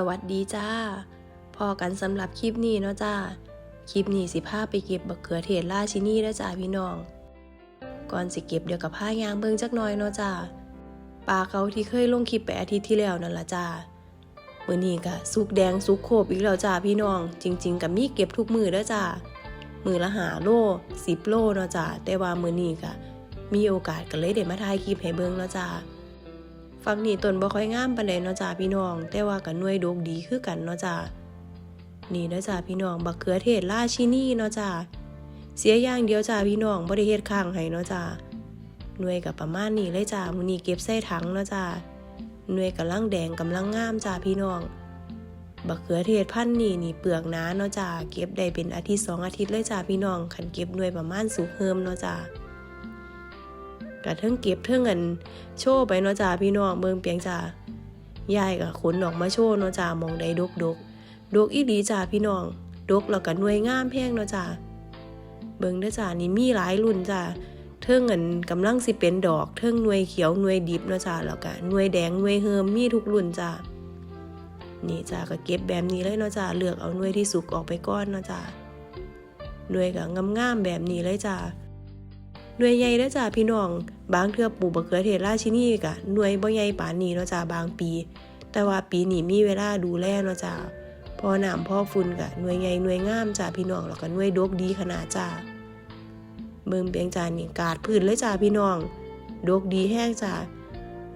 สวัสดีจ้า พอกันสำหรับคลิปนี้เนาะจ้า คลิปนี้สิพาไปเก็บบักเขือเทศราชินีเด้อจ้าพี่น้อง ก่อนสิเก็บเดี๋ยวกับผ้ายางเบิ่งจักหน่อยเนาะจ้าปลาเขาที่เคยลงคลิปไปอาทิตย์ที่แล้วนั่นละจ้ามือนี้ก็สุกแดงสุกโคบอีกแล้วจ้าพี่น้อง จริง ๆก็มีเก็บทุกมือเด้อจ้ามือละหาโลสิบโลเนาะจ้าแต่ว่ามือนี้ก็มีโอกาสก็เลยได้มาถ่ายคลิปให้เบิ่งเนาะจ้า ฝั่งนี้ต้นบ่ค่อยงามปานใดเนาะจ้าพี่น้อง แต่ว่าก็หน่วยดกดีคือกันเนาะจ้านี่เด้อจ้าพี่น้องบักเขือเทศราชินีเนาะจ้าเสียอย่างเดียวจ้าพี่น้องบ่ได้เฮ็ดข้างให้เนาะจ้าหน่วยก็ประมาณนี้เลยจ้ามื้อนี้เก็บใส่ถังเนาะจ้าหน่วยกำลังแดงกำลังงามจ้าพี่น้อง บักเขือเทศพันธุ์นี้นี่เปลือกหนาเนาะจ้าเก็บได้เป็นอาทิตย์สองอาทิตย์เลยจ้าพี่น้องคันเก็บหน่วยประมาณสุกเฮิมเนาะจ้า กะเทิงเก็บเทิงเงินโชว์ไปเนาะจ้าพี่น้องเบิ่งเปียงจ้ายายก็ขนออกมาโชว์เนาะจ้ามองได้ดกดกดกอีดีจ้าพี่น้องดกแล้วก็หน่วยงามแพงเนาะจ้าเบิ่งเด้อจ้านี่มีหลายรุ่นจ้าเทิงเงินกำลังสิเป็นดอกเทิงหน่วยเขียวหน่วยดิบเนาะจ้าแล้วก็หน่วยแดงหน่วยเฮิมมีทุกรุ่นจ้านี่จ้าก็เก็บแบบนี้เลยเนาะจ้าเลือกเอาหน่วยที่สุกออกไปก่อนเนาะจ้าหน่วยก็งามๆแบบนี้เลยจ้า หน่วยใหญ่เด้อจ้าพี่น้อง บางเทือปลูกบักเขือเทศราชินีกะหน่วยบ่ใหญ่ปานนี้เนาะจ้าบางปี แต่ว่าปีนี้มีเวลาดูแลเนาะจ้าพอหน้ำพอฝุ่นกะหน่วยใหญ่หน่วยงามจ้าพี่น้องแล้วก็หน่วยดกดีขนาดจ้าเบิ่งเปียงจานนี่กาดพื้นเลยจ้าพี่น้องดกดีแห้งจ้า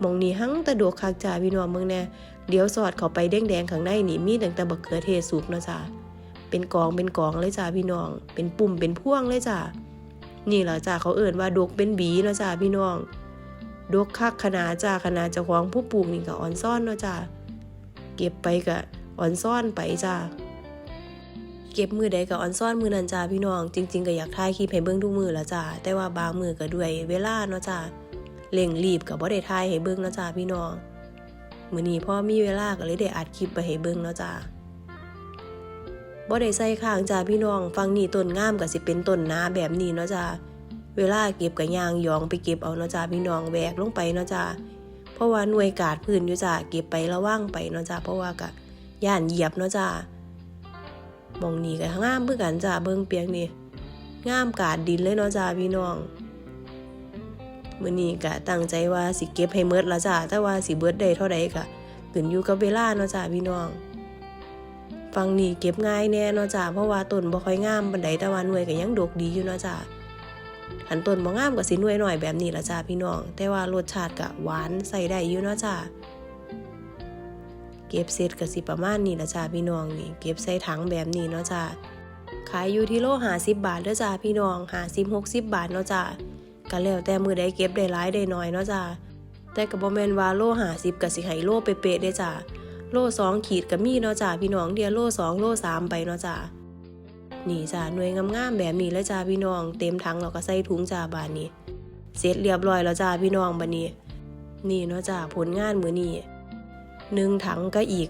มองนี้หังแต่ดกคักจ้าพี่น้องเบิ่งแน่เดี๋ยวสอดเข้าไปแดงๆข้างในนี่มีตั้งแต่บักเขือเทศสุกเนาะจ้าเป็นกองเป็นกองเลยจ้าพี่น้อง เป็นปุ่มเป็นพ่วงเลยจ้า นี่แหละจ้าเขาเอิ่นว่าดกเป็นบีเนาะจ้าพี่น้อง ดกคักขนาดจ้าขนาดเจ้าของผู้ปลูกนี่ก็อ่อนซ่อนเนาะจ้าเก็บไปก็อ่อนซ่อนไปจ้าเก็บมือใดก็อ่อนซ่อนมือนันจ้าพี่น้อง จริง ๆ ก็อยากถ่ายคลิปให้เบิ่งทุกมือละจ้าแต่ว่าบางมือก็ด้วยเวลาเนาะจ้าเร่งรีบก็บ่ได้ถ่ายให้เบิ่งเนาะจ้าพี่น้องมื้อนี้พ่อมีเวลาก็เลยได้อัดคลิปไปให้เบิ่งเนาะจ้า บ่ได้ใส่ข้างจ้าพี่น้องฟังนี่ต้นงามก็สิเป็นต้นนาแบบนี้เนาะจ้าเวลาเก็บก็ย่างยองไปเก็บเอาเนาะจ้าพี่น้องแวกลงไปเนาะจ้าเพราะว่าหน่วยกาดพื้นอยู่จ้าเก็บไประว่างไปเนาะจ้าเพราะว่าก็ย่านเหยียบเนาะจ้ามองนี่ก็งามเพื่อกันจ้าเบิ่งเปียงนี่งามกาดดินเลยเนาะจ้าพี่น้องมื้อนี้ก็ตั้งใจว่าสิเก็บให้หมดละจ้าแต่ว่าสิเบิดได้เท่าใดก็ขึ้นอยู่กับเวลาเนาะจ้าพี่น้อง ฟังนี่เก็บง่ายแน่เนาะจ้าเพราะว่าต้นบ่ค่อยงามปานใดแต่ว่าหน่วยก็ยังดกดีอยู่เนาะจ้าหันต้นบ่งามก็สิหน่วยหน่อยแบบนี้ละจ้าพี่น้อง แต่ว่ารสชาติก็หวานใส่ได้อยู่เนาะจ้าเก็บเสร็จก็สิประมาณนี้ละจ้าพี่น้องนี่เก็บใส่ถังแบบนี้เนาะจ้าขายอยู่ที่โล50บบาทเด้อจ้าพี่น้อง50 60บหกสิบบาทเนาะจ้าก็แล้วแต่มือใดเก็บได้หลายได้น้อยเนาะจ้าแต่ก็บ่แมนว่าโล50ก็สิให้โลเป๊ะๆเด้จ้า โลสองขีดก็มีเนาะจ้าพี่น้องเดียวโลสองโลสามไปเนาะจ้านี่จ้าหน่วยงามๆแบบนี้แล้วจ้าพี่น้องเต็มถังเราก็ใส่ถุงจ้าบานนี้ เสร็จเรียบร้อยแล้วจ้าพี่น้องบันนี้ นี่เนาะจ้าผลงานมือนี้หนึ่งถังก็อีก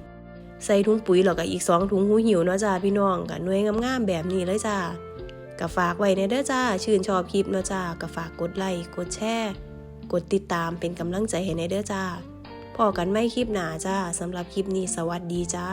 ใส่ถุงปุ๋ยแล้วก็อีกสองถุงหูหิวเนาะจ้าพี่น้องกับหน่วยงามๆแบบนี้เลยจ้าก็ฝากไว้ในเด้อจ้า ชื่นชอบคลิปเนาะจ้าก็ฝากกดไลค์กดแชร์กดติดตามเป็นกำลังใจให้ในเด้อจ้า พอกันไม่คลิปหนาจ้าสำหรับคลิปนี้สวัสดีจ้า